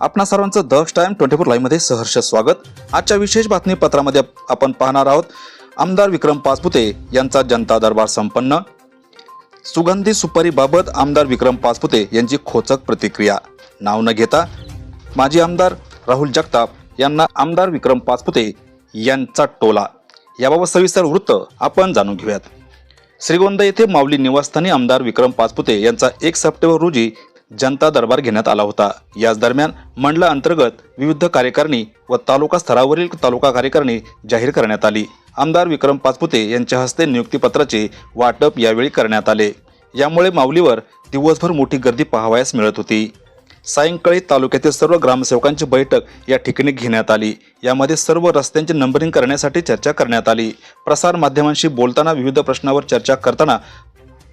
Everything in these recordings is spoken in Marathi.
आपणा सर्वांचं द टाइम ट्वेंटी फोर लाईव्हमध्ये सहर्ष स्वागत. आजच्या विशेष बातमीपत्रामध्ये आपण पाहणार आहोत आमदार विक्रम पाचपुते यांचा जनता दरबार संपन्न. सुगंधी सुपारीबाबत आमदार विक्रम पाचपुते यांची खोचक प्रतिक्रिया. नाव न घेता माजी आमदार राहुल जगताप यांना आमदार विक्रम पाचपुते यांचा टोला. याबाबत सविस्तर वृत्त आपण जाणून घेऊयात. श्रीगोंदा येथे माऊली निवासस्थानी आमदार विक्रम पाचपुते यांचा एक सप्टेंबर रोजी जनता दरबार घेण्यात आला होता. याच दरम्यान मंडला अंतर्गत विविध कार्यकारिणी व तालुका स्तरावरील तालुका कार्यकारिणी जाहीर करण्यात आली. आमदार विक्रम पाचपुते यांच्या हस्ते नियुक्तीपत्राचे वाटप यावेळी करण्यात आले. यामुळे माऊलीवर दिवसभर मोठी गर्दी पाहावयास मिळत होती. सायंकाळी तालुक्यातील सर्व ग्रामसेवकांची बैठक या ठिकाणी घेण्यात आली. यामध्ये सर्व रस्त्यांचे नंबरिंग करण्यासाठी चर्चा करण्यात आली. प्रसार माध्यमांशी बोलताना विविध प्रश्नावर चर्चा करताना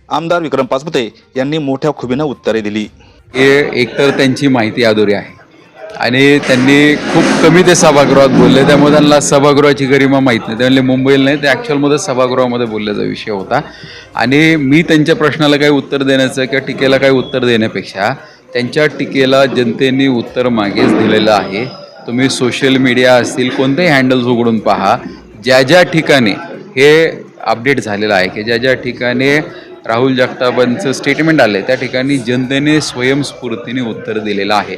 आमदार विक्रम पाचपुते यांनी मोठ्या खुबीनं उत्तरे दिली. हे एकतर त्यांची माहिती अधुरी आहे. आणि त्यांनी खूप कमी ते सभागृहात बोलले. त्यामुळे त्यांना सभागृहाची गरिमा माहीत नाही. त्यांनी मुंबईला नाही ते ॲक्च्युअलमध्ये सभागृहामध्ये बोलल्याचा विषय होता. आणि मी त्यांच्या प्रश्नाला काही उत्तर देण्याचं किंवा टीकेला काही उत्तर देण्यापेक्षा त्यांच्या टीकेला जनतेने उत्तर मागेच दिलेलं आहे. तुम्ही सोशल मीडिया असतील कोणतेही हँडल्स उघडून पहा. ज्या ज्या ठिकाणी हे अपडेट झालेलं आहे की ज्या ज्या ठिकाणी राहुल जगतापांचं स्टेटमेंट आलं त्या ठिकाणी जनतेने स्वयंस्फूर्तीने उत्तर दिलेलं आहे.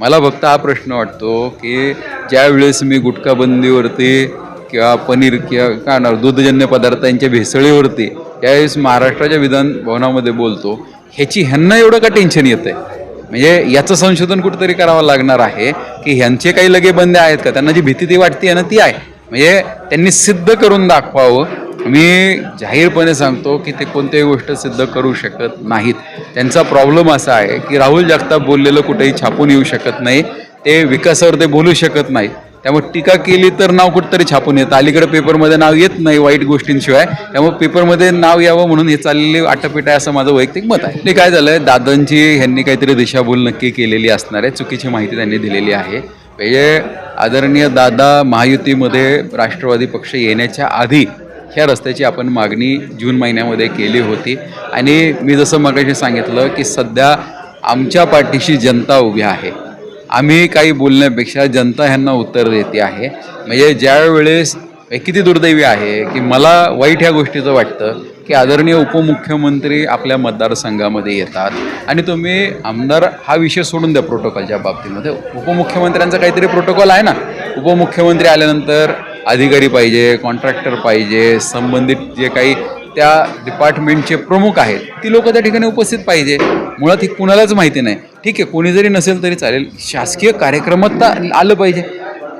मला फक्त हा प्रश्न वाटतो की ज्यावेळेस मी गुटखाबंदीवरती किंवा पनीर किंवा काय म्हणणार दूधजन्य पदार्थांच्या भेसळीवरती त्यावेळेस महाराष्ट्राच्या विधान भवनामध्ये बोलतो ह्याची ह्यांना एवढं का टेन्शन येतं आहे म्हणजे याचं संशोधन कुठेतरी करावं लागणार आहे की ह्यांचे काही लगे बंदे आहेत का? त्यांना जी भीती ती वाटते ना ती आहे. म्हणजे त्यांनी सिद्ध करून दाखवावं मी जाहीरपणे सांगतो की ते कोणत्याही गोष्ट सिद्ध करू शकत नाहीत. त्यांचा प्रॉब्लेम असा आहे की राहुल जगताप बोललेलं कुठेही छापून येऊ शकत नाही. ते विकासावर ते बोलू शकत नाही. त्यामुळे टीका केली तर नाव कुठंतरी छापून येतं. अलीकडे पेपरमध्ये नाव येत नाही वाईट गोष्टींशिवाय. त्यामुळे पेपरमध्ये नाव यावं म्हणून हे चाललेली आटापिटा आहे असं माझं वैयक्तिक मत आहे. ते काय झालंय? दादांची ह्यांनी काहीतरी दिशाभूल नक्की केलेली असणार आहे. चुकीची माहिती त्यांनी दिलेली आहे. म्हणजे आदरणीय दादा महायुतीमध्ये राष्ट्रवादी पक्ष येण्याच्या आधी ह्या रस्त्याची आपण मागणी जून महिन्यामध्ये केली होती. आणि मी जसं मगाशी सांगितलं की सध्या आमच्या पाठीशी जनता उभी आहे. आम्ही काही बोलण्यापेक्षा जनता ह्यांना उत्तर देते आहे. म्हणजे ज्यावेळेस हे किती दुर्दैवी आहे की मला वाईट ह्या गोष्टीचं वाटतं की आदरणीय उपमुख्यमंत्री आपल्या मतदारसंघामध्ये येतात. आणि तुम्ही आमदार हा विषय सोडून द्या प्रोटोकॉलच्या बाबतीमध्ये. उपमुख्यमंत्र्यांचा काहीतरी प्रोटोकॉल आहे ना? उपमुख्यमंत्री आल्यानंतर अधिकारी पाहिजे कॉन्ट्रॅक्टर पाहिजे संबंधित जे काही त्या डिपार्टमेंटचे प्रमुख आहेत ती लोक त्या ठिकाणी उपस्थित पाहिजे. मुळात ही कुणालाच माहिती नाही. ठीक आहे कोणी जरी नसेल तरी चालेल. शासकीय कार्यक्रमात तर आलं पाहिजे.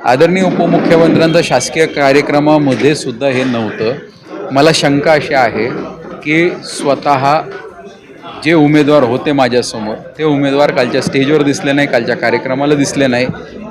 आदरणीय उपमुख्यमंत्र्यांचा शासकीय कार्यक्रमामध्ये सुद्धा हे नव्हतं. मला शंका अशी आहे की स्वतः जे उमेदवार होते माझ्यासमोर ते उमेदवार कालच्या स्टेजवर दिसले नाही कालच्या कार्यक्रमाला दिसले नाही.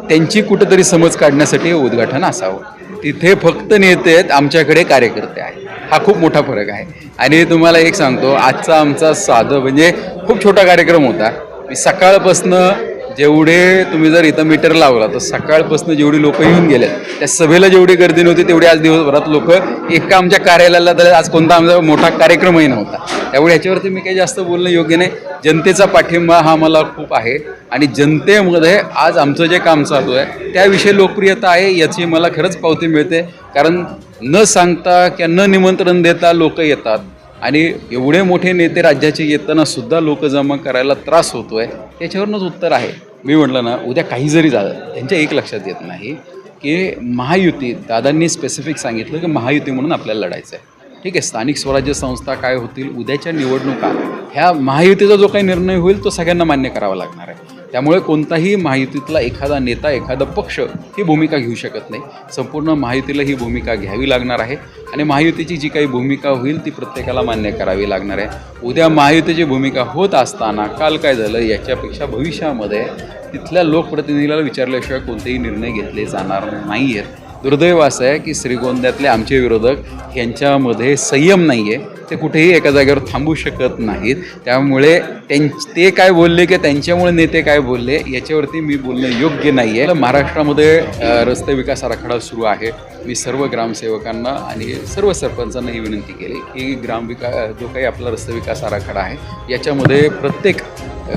त्यांची कुठंतरी समज काढण्यासाठी उद्घाटन असावं. तिथे फक्त नेते आहेत आमच्याकडे कार्यकर्ते आहेत. हा खूप मोठा फरक आहे. आणि तुम्हाला एक सांगतो आजचा आमचा साधं म्हणजे खूप छोटा कार्यक्रम होता. मी सकाळपासनं जेवढे तुम्ही जर इथं मीटर लावला तर सकाळपासून जेवढी लोक येऊन गेले त्या सभेला जेवढी गर्दी नव्हती तेवढी आज दिवसभरात लोक एका आमच्या कार्यालयाला तर आज कोणता आमचा मोठा कार्यक्रमही नव्हता. त्यामुळे ह्याच्यावरती मी काही जास्त बोलणं योग्य नाही. जनतेचा पाठिंबा हा मला खूप आहे आणि जनतेमध्ये आज आमचं जे काम चालू आहे त्याविषयी लोकप्रियता आहे याची मला खरंच पावती मिळते. कारण न सांगता किंवा न निमंत्रण देता लोक येतात आणि एवढे मोठे नेते राज्याचे येताना सुद्धा लोक जमा करायला त्रास होतो आहे याच्यावरूनच उत्तर आहे. मी म्हटलं ना उद्या काही जरी झालं त्यांच्या एक लक्षात येत नाही की महायुती दादांनी स्पेसिफिक सांगितलं की महायुती म्हणून आपल्याला लढायचं आहे ठीक आहे स्थानिक स्वराज्य संस्था काय होतील उद्याच्या निवडणुका ह्या महायुतीचा जो काही निर्णय होईल तो सगळ्यांना मान्य करावा लागणार आहे. त्यामुळे कोणताही महायुतीतला एखादा नेता एखादा पक्ष ही भूमिका घेऊ शकत नाही. संपूर्ण महायुतीला ही भूमिका घ्यावी लागणार आहे आणि महायुतीची जी काही भूमिका होईल ती प्रत्येकाला मान्य करावी लागणार आहे. उद्या महायुतीची भूमिका होत असताना काल काय झालं याच्यापेक्षा भविष्यामध्ये तिथल्या लोकप्रतिनिधीला विचारल्याशिवाय कोणतेही निर्णय घेतले जाणार नाही आहेत दुर्दैव असं आहे की श्रीगोंद्यातले आमचे विरोधक यांच्यामध्ये संयम नाही आहे ते कुठेही एका जागेवर थांबू शकत नाहीत. त्यामुळे त्यां ते काय बोलले की त्यांच्यामुळे नेते काय बोलले याच्यावरती मी बोलणं योग्य नाही आहे महाराष्ट्रामध्ये रस्ते विकास आराखडा सुरू आहे. मी सर्व ग्रामसेवकांना आणि सर्व सरपंचांना ही विनंती केली की ग्रामविका जो काही आपला रस्ते विकास आराखडा आहे याच्यामध्ये प्रत्येक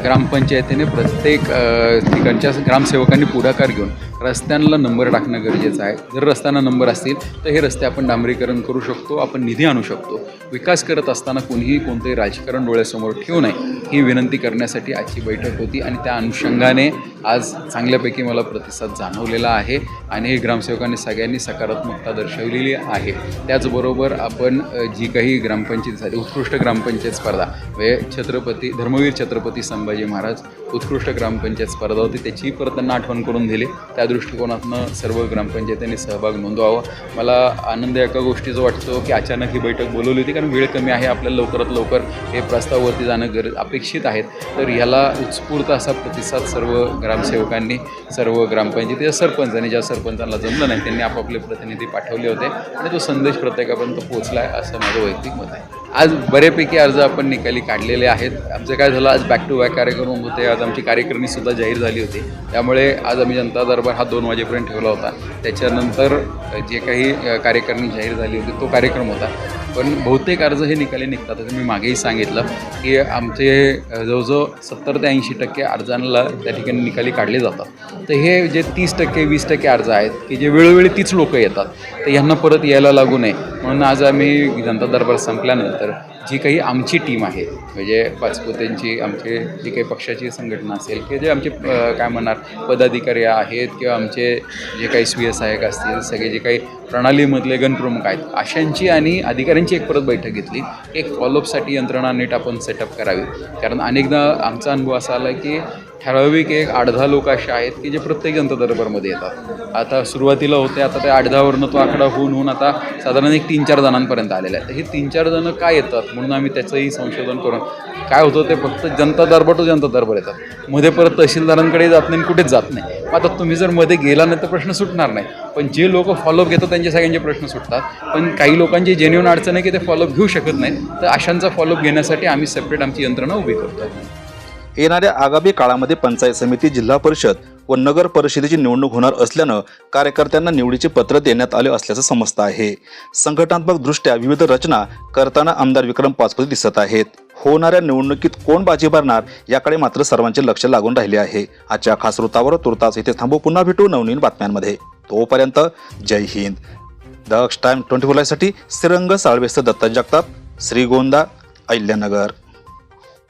ग्रामपंचायतीने प्रत्येक ठिकाणच्या ग्रामसेवकांनी पुढाकार घेऊन रस्त्यांना नंबर टाकणं गरजेचं आहे. जर रस्त्यांना नंबर असतील तर हे रस्ते आपण डांबरीकरण करू शकतो आपण निधी आणू शकतो. विकास करत असताना कोणीही कोणतंही राजकारण डोळ्यासमोर ठेवू नये ही विनंती करण्यासाठी आजची बैठक होती आणि त्या अनुषंगाने आज चांगल्यापैकी मला प्रतिसाद जाणवलेला आहे आणि हे ग्रामसेवकांनी सगळ्यांनी सकारात्मकता दर्शवलेली आहे. त्याचबरोबर आपण जी काही ग्रामपंचायत झाली उत्कृष्ट ग्रामपंचायत स्पर्धा म्हणजे छत्रपती धर्मवीर छत्रपती संभाजी महाराज उत्कृष्ट ग्रामपंचायत स्पर्धा होती त्याची परत त्यांना आठवण करून दिली. त्या दृष्टिकोनातनं सर्व ग्रामपंचायतींनी सहभाग नोंदवावा. मला आनंद एका गोष्टीचा वाटतो की अचानक ही बैठक बोलवली होती कारण वेळ कमी आहे आपल्याला लवकरात लवकर हे प्रस्तावावरती जाणं गरज अपेक्षित आहेत तर ह्याला उत्स्फूर्त असा प्रतिसाद सर्व ग्रामसेवकांनी सर्व ग्रामपंचायतीच्या सरपंचांनी ज्या सरपंचांना जमलं नाही त्यांनी आपापले प्रतिनिधी पाठवले होते. आणि तो संदेश प्रत्येकापर्यंत पोहोचला आहे असं माझं वैयक्तिक मत आहे. आज बऱ्यापैकी अर्ज आपण निकाली काढलेले आहेत. आमचं काय झालं आज बॅक टू बॅक कार्यक्रम होते आज आमची कार्यकारिणीसुद्धा जाहीर झाली होती. त्यामुळे आज आम्ही जनता दरबार हा दोन वाजेपर्यंत ठेवला होता. त्याच्यानंतर जे काही अ, कार्यकारिणी जाहीर झाली होती तो कार्यक्रम होता. पण बहुतेक अर्ज हे निकाली निघतात. असं मी मागेही सांगितलं की आमचे जवळजवळ सत्तर ते ऐंशी टक्के अर्जांना त्या ठिकाणी निकाली काढले जातात. तर हे जे तीस टक्के वीस टक्के अर्ज आहेत की जे वेळोवेळी तीच लोकं येतात तर ह्यांना परत यायला लागू नये. म्हणून आज आम्ही जनता दरबार संपल्यानंतर जी काही आमची टीम आहे म्हणजे पाचपुतेंची आमचे जी काही पक्षाची संघटना असेल किंवा जे आमचे काय म्हणणार पदाधिकारी आहेत किंवा आमचे जे काही स्वीय सहाय्यक असतील सगळे जे काही प्रणालीमधले गणप्रमुख आहेत अशांची आणि अधिकाऱ्यांची एक परत बैठक घेतली. एक फॉलोअपसाठी यंत्रणा नीट आपण सेटअप करावी. कारण अनेकदा आमचा अनुभव असा आला की ठराविक एक आठ दहा लोक असे आहेत की जे प्रत्येक जनता दरबारमध्ये येतात. आता सुरुवातीला होते आता त्या आठ दहावरनं तो आकडा होऊन होऊन आता साधारण एक तीन चार जणांपर्यंत आलेला आहे हे तीन चार जणं काय येतात? म्हणून आम्ही त्याचंही संशोधन करून काय होतं ते फक्त जनता दरबार टू जनता दरबार येतात. मध्ये परत तहसीलदारांकडे जात नाही आणि कुठेच जात नाही. मग आता तुम्ही जर मध्ये गेला नाही तर प्रश्न सुटणार नाही. पण जे लोक फॉलोअप घेतात त्यांचे सगळ्यांचे प्रश्न सुटतात. पण काही लोकांची जेन्युन अडचण आहे की ते फॉलोअप घेऊ शकत नाही तर अशांचा फॉलोअप घेण्यासाठी आम्ही सेपरेट आमची यंत्रणा उभी करतो. येणाऱ्या आगामी काळामध्ये पंचायत समिती जिल्हा परिषद व नगर परिषदेची निवडणूक होणार असल्यानं कार्यकर्त्यांना निवडीचे पत्र देण्यात आले असल्याचं समजतं आहे. संघटनात्मक दृष्ट्या विविध रचना करताना आमदार विक्रम पाचपुते दिसत आहेत. होणाऱ्या निवडणुकीत कोण बाजी भरणार याकडे मात्र सर्वांचे लक्ष लागून राहिले आहे. आजच्या खास वृत्तावर तुर्तास इथे थांबू. पुन्हा भेटू नवनवीन बातम्यांमध्ये. तोपर्यंत जय हिंद. द टाइम ट्वेंटी फोरसाठी श्रीरंग साळवेस्त दत्ता जगताप श्रीगोंदा अहिल्यानगर.